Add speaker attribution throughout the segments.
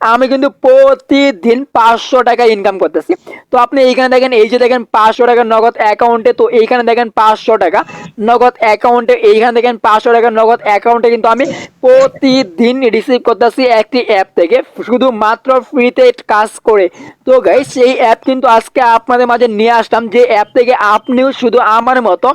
Speaker 1: আমি কিন্তু প্রতিদিন পাঁচশো টাকা ইনকাম করতেছি। তো আপনি এইখানে দেখেন, এই যে দেখেন পাঁচশো টাকা নগদ অ্যাকাউন্টে তো এইখানে দেখেন পাঁচশো টাকা নগদ অ্যাকাউন্টে এইখানে দেখেন পাঁচশো টাকা নগদ অ্যাকাউন্টে কিন্তু আমি প্রতিদিন রিসিভ করতেছি একটি অ্যাপ থেকে, শুধুমাত্র ফ্রিতে কাজ করে। তো গাইস সেই অ্যাপ কিন্তু আজকে আপনাদের মাঝে নিয়ে আসলাম, যে অ্যাপ থেকে আপনিও শুধু আমার মতো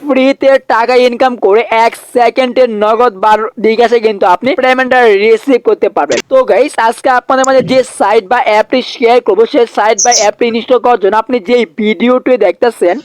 Speaker 1: ফ্রিতে টাকা ইনকাম করে এক সেকেন্ডের নগদ বার বিকাশে কিন্তু আপনি পেমেন্টটা রিসিভ করতে পারবেন। তো গাইস আজকে আপনাদের মাঝে যে সাইট বা অ্যাপটি শেয়ার করব, সেই সাইট বা অ্যাপটি ইনস্টল করার জন্য আপনি যে ভিডিওটি দেখতেছেন,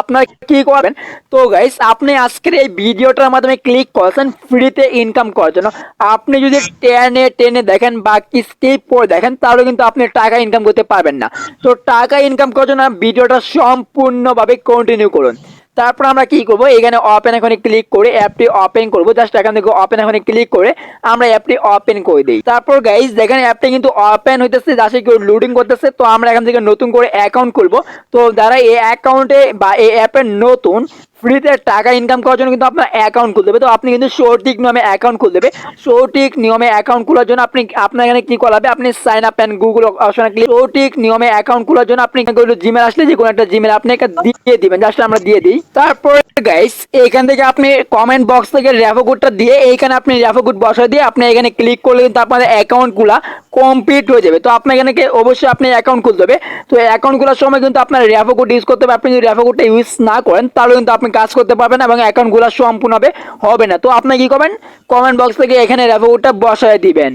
Speaker 1: আপনার কি করবেন? তো গাইস আপনি আজকের এই ভিডিওটার মাধ্যমে ক্লিক করেছেন ফ্রিতে ইনকাম করার জন্য। আপনি যদি টেনে টেনে দেখেন বা স্কিপ করে দেখেন, তাহলে কিন্তু আপনি টাকা ইনকাম করতে পারবেন না। তো টাকা ইনকাম করার জন্য ভিডিওটা সম্পূর্ণভাবে কন্টিনিউ করুন। তারপর আমরা কি করব? এখানে ওপেন এখন ক্লিক করে অ্যাপটি ওপেন করব। জাস্ট এখান থেকে ওপেন এখন ক্লিক করে আমরা অ্যাপটি ওপেন করে দিই। তারপর গাইজ দেখেন অ্যাপটি কিন্তু ওপেন হইতেছে জাস্ট কেউ লোডিং করতেছে, তো আমরা এখান থেকে নতুন করে অ্যাকাউন্ট খুলবো। তো যারা এই অ্যাকাউন্টে বা এই অ্যাপের নতুন ফ্রিতে টাকা ইনকাম করার জন্য কিন্তু আপনার অ্যাকাউন্ট খুলতে হবে। তো আপনি কিন্তু সঠিক নিয়মে অ্যাকাউন্ট খুলতে হবে। সঠিক নিয়মে অ্যাকাউন্ট খোলার জন্য আপনি, আপনার এখানে কি করা হবে? আপনি সাইন আপ অ্যান্ড গুগল অপশনে ক্লিক সঠিক নিয়মে অ্যাকাউন্ট খোলার জন্য আপনি জিমেল আসলে যে কোনো একটা জিমেল আপনি একটা দিয়ে দিবেন জাস্ট আমরা দিয়ে দিই। তারপর গাইস এইখান থেকে আপনি কমেন্ট বক্স থেকে রেফো কোডটা দিয়ে এইখানে আপনি রেফো কোড বসায় দিয়ে আপনি এখানে ক্লিক করলে কিন্তু আপনাদের অ্যাকাউন্টগুলো কমপ্লিট হয়ে যাবে। তো আপনার এখানে অবশ্যই আপনি অ্যাকাউন্ট খুলতে হবে। তো অ্যাকাউন্ট খোলার সময় কিন্তু আপনার রেফো কোড ইউজ করতে হবে। আপনি যদি রেফো কোডটা ইউজ না করেন, তাহলে কিন্তু আপনি কাজ করতে পারবেন এবং অ্যাকাউন্টগুলো সম্পূর্ণভাবে হবে না। তো আপনি কি করবেন? কমেন্ট বক্স থেকে এখানে রেফার কোডটা বসায় দিবেন।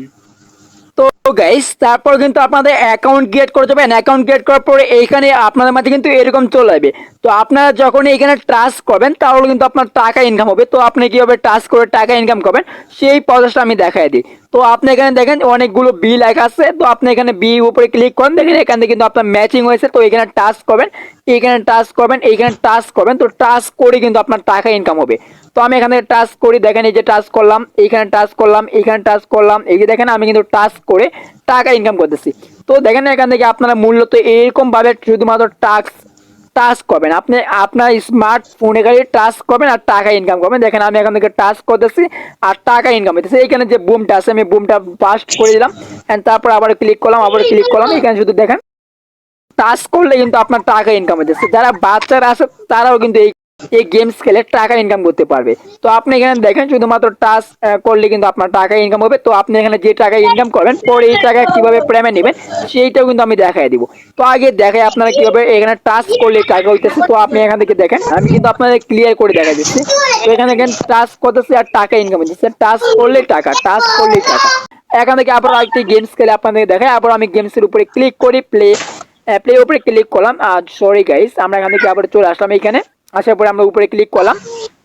Speaker 1: তো গাইস তারপর কিন্তু আপনাদের অ্যাকাউন্ট ক্রিয়েট করে যাবেন অ্যাকাউন্ট ক্রিয়েট করার পরে এইখানে আপনাদের মাঝে কিন্তু এরকম চলে আসবে। তো আপনারা যখন এইখানে টাচ করবেন, তাহলে কিন্তু আপনার টাকা ইনকাম হবে। তো আপনি কীভাবে টাচ করে টাকা ইনকাম করবেন, সেই প্রসেসটা আমি দেখাই দিই। তো আপনি এখানে দেখেন, অনেকগুলো বি লেখা আছে। তো আপনি এখানে বি উপরে ক্লিক করেন। দেখেন, এখান থেকে কিন্তু আপনার ম্যাচিং হয়েছে। তো এখানে টাস্ক করবেন, এখানে টাস্ক করবেন এইখানে টাস্ক করবেন। তো টাস্ক করে কিন্তু আপনার টাকা ইনকাম হবে। তো আমি এখানে টাচ করি, দেখেন এই যে টাচ করলাম, এইখানে টাচ করলাম, এইখানে টাচ করলাম, এই যে দেখেন আমি কিন্তু টাচ করে টাকা ইনকাম করতেছি। তো দেখেন এখান থেকে আপনারা মূলত এরকম ভাবে শুধুমাত্র টাক্স টাচ করবেন। আপনি আপনার স্মার্টফোনে খালি টাচ করবেন আর টাকা ইনকাম করবেন। দেখেন আমি এখান থেকে টাচ করতেছি আর টাকা ইনকাম হইতেছে এখানে যে বুমটা আছে, আমি বুমটা ফাস্ট করে দিলাম and তারপর আবার ক্লিক করলাম, আবার ক্লিক করলাম। এখানে শুধু দেখেন টাচ করলে কিন্তু আপনার টাকা ইনকাম হচ্ছে যারা বাচ্চারা আছে, তারাও কিন্তু এই এই গেমস খেলে টাকা ইনকাম করতে পারবে। তো আপনি এখানে দেখেন, শুধুমাত্র টাচ করলে কিন্তু আপনার টাকা ইনকাম হবে। তো আপনি এখানে যে টাকা ইনকাম করবেন, পরে এই টাকা কীভাবে প্রেমে নেবেন, সেইটাও কিন্তু আমি দেখাই দিব। তো আগে দেখাই আপনারা কীভাবে এখানে টাচ করলে টাকা হইতেছে তো আপনি এখান থেকে দেখেন, আমি কিন্তু আপনাদের ক্লিয়ার করে দেখা দিচ্ছি। তো এখানে দেখেন টাচ করতেছে আর টাকা ইনকাম হচ্ছে। টাচ করলে টাকা টাচ করলে টাকা। এখান থেকে আবার একটি গেমস খেলে আপনাদের দেখাই। আবার আমি গেমসের উপরে ক্লিক করি প্লে প্লে উপরে ক্লিক করলাম। আর সরি গাইস আমরা এখান থেকে আবার চলে আসলাম এখানে। আসার পরে আমরা উপরে ক্লিক করলাম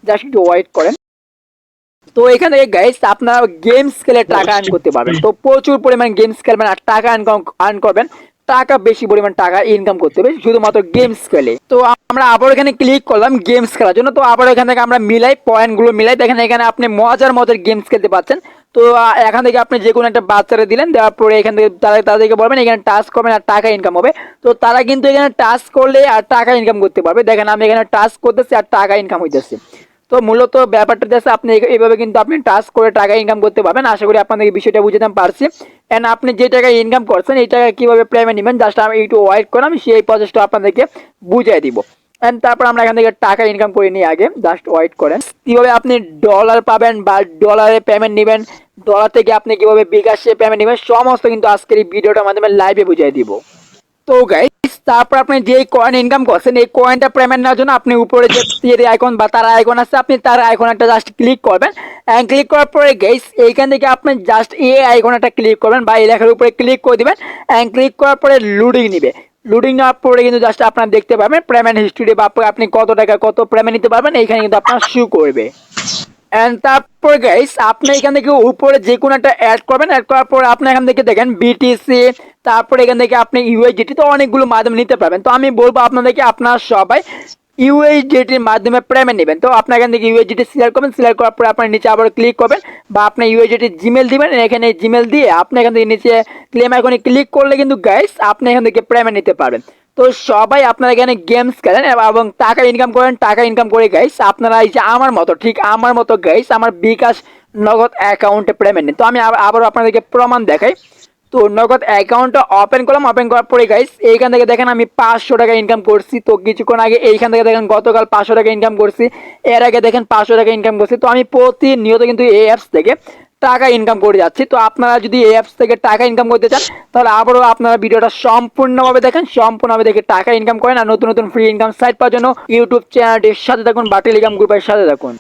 Speaker 1: জাস্ট একটু ওয়েট করেন। তো এখান থেকে গাইস আপনারা গেমস খেলে টাকা আর্ন করতে পারবেন। তো প্রচুর পরিমাণ গেমস খেলবেন আর টাকা আর্ন করবেন। টাকা, বেশি পরিমাণ টাকা ইনকাম করতে হবে, শুধুমাত্র গেমস খেলে। তো আমরা আবার এখানে ক্লিক করলাম গেমস খেলার জন্য। তো আবার এখান থেকে আমরা মিলাই পয়েন্টগুলো মিলাই, দেখেন এখানে আপনি মজার মজার গেমস খেলতে পাচ্ছেন। তো এখান থেকে আপনি যে কোনো একটা বাচ্চারা দিলেন, দেওয়ার পরে এখান থেকে তারা তাদেরকে বলবেন, এখানে টাচ করবেন আর টাকা ইনকাম হবে। তো তারা কিন্তু এখানে টাচ করলে আর টাকা ইনকাম করতে পারবে। দেখেন আমি এখানে টাচ করতেছি আর টাকা ইনকাম হইতেছে। তো মূলত ব্যাপারটা যাচ্ছে আপনি এইভাবে কিন্তু আপনি টাচ করে টাকা ইনকাম করতে পারবেন। আশা করি আপনাদের বিষয়টা বুঝাতে পারছি। এন্ড আপনি যে টাকা ইনকাম করছেন, এই টাকা কীভাবে পেমেন্ট নেবেন জাস্ট আমি একটু ওয়েট করে আমি সেই প্রসেসটা আপনাদেরকে বুঝিয়ে দিব। এন্ড তারপর আমরা এখান থেকে টাকা ইনকাম করে নিই আগে জাস্ট ওয়েট করেন। কীভাবে আপনি ডলার পাবেন বা ডলারে পেমেন্ট নেবেন ডলার থেকে আপনি কীভাবে বিকাশে পেমেন্ট নেবেন, সমস্ত কিন্তু আজকের এই ভিডিওটার মাধ্যমে লাইভে বুঝিয়ে দিব। তো গাইস তারপর আপনি যে কয়েন ইনকাম করছেন, এই কয়েনটা পেমেন্ট নেওয়ার জন্য আপনি উপরে যে আইকন বা তার আইকন আছে, আপনি তার আইকন একটা জাস্ট ক্লিক করবেন। অ্যান্ড ক্লিক করার পরে গাইস এইখান থেকে আপনি জাস্ট এই আইকন একটা ক্লিক করবেন বা এই লেখার উপরে ক্লিক করে দিবেন। অ্যান্ড ক্লিক করার পরে লুডিং নিবে। লুডিং নেওয়ার পরে কিন্তু জাস্ট আপনার দেখতে পাবেন পেমেন্ট হিস্ট্রি বা আপনি কত টাকা কত পেমেন্ট নিতে পারবেন, এইখানে কিন্তু আপনার শু করবে। অ্যান্ড তারপর গাইস আপনি এখান থেকে উপরে যে কোনো একটা অ্যাড করবেন। অ্যাড করার পর আপনি এখান থেকে দেখেন বিটিসি তারপরে এখান থেকে আপনি ইউএইচডিটি তো অনেকগুলো মাধ্যমে নিতে পারবেন। তো আমি বলব আপনাদেরকে, আপনারা সবাই ইউএইচডিটির মাধ্যমে পেমেন্ট নেবেন। তো আপনি এখান থেকে ইউএইচডিটি সিলেক্ট করবেন। সিলেক্ট করার পরে আপনার নিচে আবার ক্লিক করবেন বা আপনি ইউএইচডিটি জিমেল দিবেন। এখানে জিমেল দিয়ে আপনি এখান থেকে নিচে ক্লেম আইকনে ক্লিক করলে কিন্তু গাইস আপনি এখান থেকে পেমেন্ট নিতে পারবেন। তো সবাই আপনারা এখানে গেমস খেলেন এবং টাকা ইনকাম করেন। টাকা ইনকাম করে গাইস আপনারা এই যে আমার মতো, ঠিক আমার মতো গাইস আমার বিকাশ নগদ অ্যাকাউন্টে পেমেন্ট নেন। তো আমি আবার আবারও আপনাদেরকে প্রমাণ দেখাই। তো নগদ অ্যাকাউন্টটা ওপেন করলাম ওপেন করার পরে গাইস এইখান থেকে দেখেন আমি পাঁচশো টাকা ইনকাম করছি। তো কিছুক্ষণ আগে এইখান থেকে দেখেন গতকাল পাঁচশো টাকা ইনকাম করছি, এর আগে দেখেন পাঁচশো টাকা ইনকাম করছি। তো আমি প্রতিনিয়ত কিন্তু এই অ্যাপস থেকে টাকা ইনকাম করে যাচ্ছি। তো আপনারা যদি এই অ্যাপস থেকে টাকা ইনকাম করতে চান, তাহলে আবারও আপনারা ভিডিওটা সম্পূর্ণভাবে দেখেন, সম্পূর্ণভাবে দেখে টাকা ইনকাম করেন। আর নতুন নতুন ফ্রি ইনকাম সাইট পাওয়ার জন্য ইউটিউব চ্যানেলটির সাথে থাকুন বা টেলিগ্রাম গ্রুপের সাথে থাকুন।